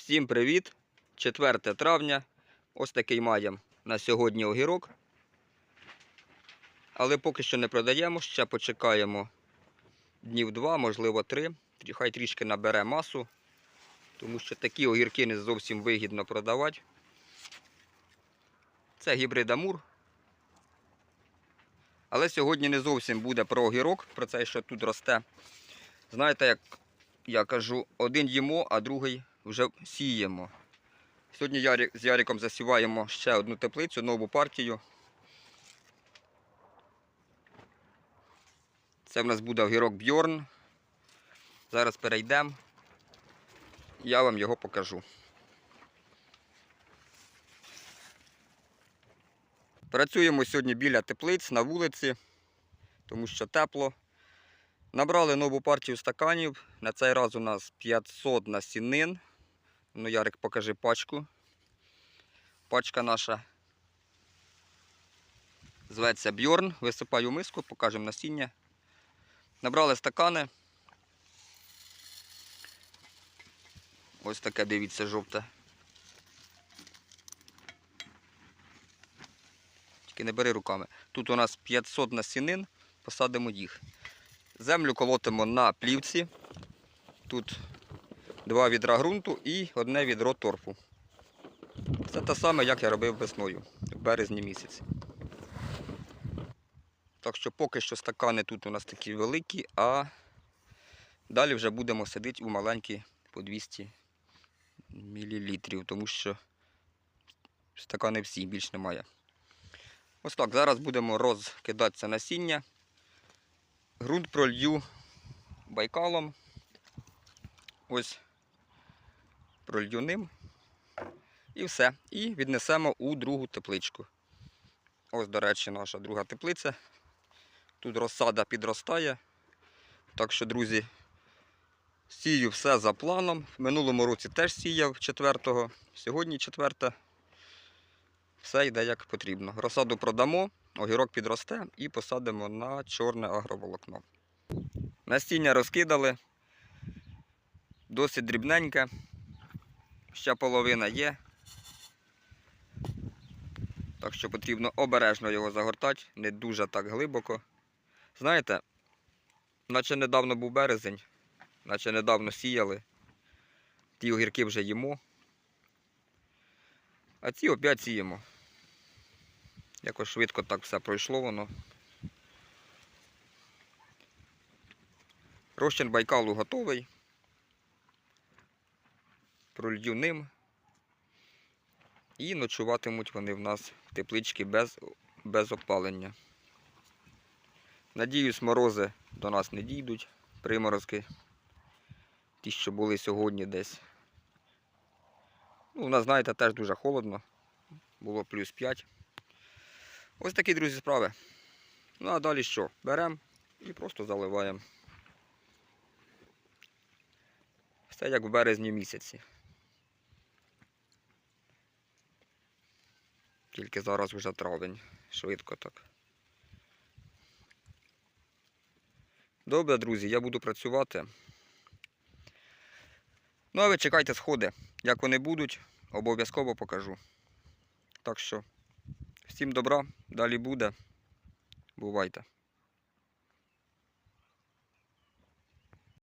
Всім привіт! 4 травня. Ось такий маємо на сьогодні огірок. Але поки що не продаємо, ще почекаємо днів два, можливо три. Хай трішки набере масу, тому що такі огірки не зовсім вигідно продавати. Це гібрид Амур. Але сьогодні не зовсім буде про огірок, про це, що тут росте. Знаєте, як я кажу, один їмо, а другий вже сіємо. Сьогодні з Яриком засіваємо ще одну теплицю, нову партію. Це в нас буде огірок Бьорн. Зараз перейдемо. Я вам його покажу. Працюємо сьогодні біля теплиць на вулиці, тому що тепло. Набрали нову партію стаканів. На цей раз у нас 500 насінин. Ну, Ярик, покажи пачку. Пачка наша зветься Бьорн. Висипаю миску, покажемо насіння. Набрали стакани. Ось таке, дивіться, жовте. Тільки не бери руками. Тут у нас 500 насінин, посадимо їх. Землю колотимо на плівці. Тут два відра ґрунту і одне відро торфу. Це те саме, як я робив весною, в березні місяці. Так що поки що стакани тут у нас такі великі, а далі вже будемо садити у маленькі по 200 мл, тому що стакани всі, більш немає. Ось так, зараз будемо розкидати це насіння. Грунт пролью байкалом. Ось пролью. І все. І віднесемо у другу тепличку. Ось, до речі, наша друга теплиця. Тут розсада підростає. Так що, друзі, сію все за планом. В минулому році теж сіяв 4-го, сьогодні 4 Все йде як потрібно. Розсаду продамо, огірок підросте і посадимо на чорне агроволокно. Настіння розкидали. Досить дрібненьке. Ще половина є. Так що потрібно обережно його загортати, не дуже так глибоко. Знаєте, наче недавно був березень, наче недавно сіяли. Ті огірки вже їмо. А ці опять сіємо. Якось швидко так все пройшло воно. Розчин Байкалу готовий. Пролью ним. І ночуватимуть вони в нас в тепличці без, без опалення. Надіюсь, морози до нас не дійдуть, приморозки. Ті, що були сьогодні десь. Ну, у нас, знаєте, теж дуже холодно. Було плюс 5. Ось такі, друзі, справи. Ну а далі що? Беремо і просто заливаємо. Все як в березні місяці. Тільки зараз вже травень. Швидко так. Добре, друзі, я буду працювати. Ну, а ви чекайте сходи. Як вони будуть, обов'язково покажу. Так що, всім добра, далі буде. Бувайте.